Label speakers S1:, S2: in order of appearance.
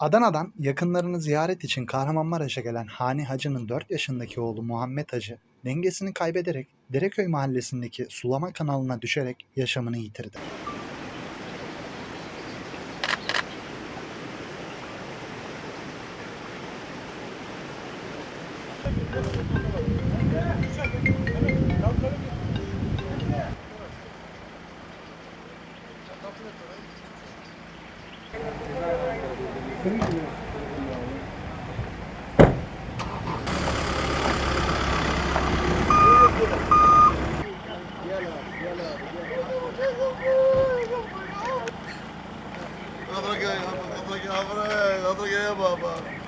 S1: Adana'dan yakınlarını ziyaret için Kahramanmaraş'a gelen Hani Hacı'nın 4 yaşındaki oğlu Muhammed Hacı dengesini kaybederek Dereköy mahallesindeki sulama kanalına düşerek yaşamını yitirdi.
S2: Abracay, abracay, abracay, abracay, baba.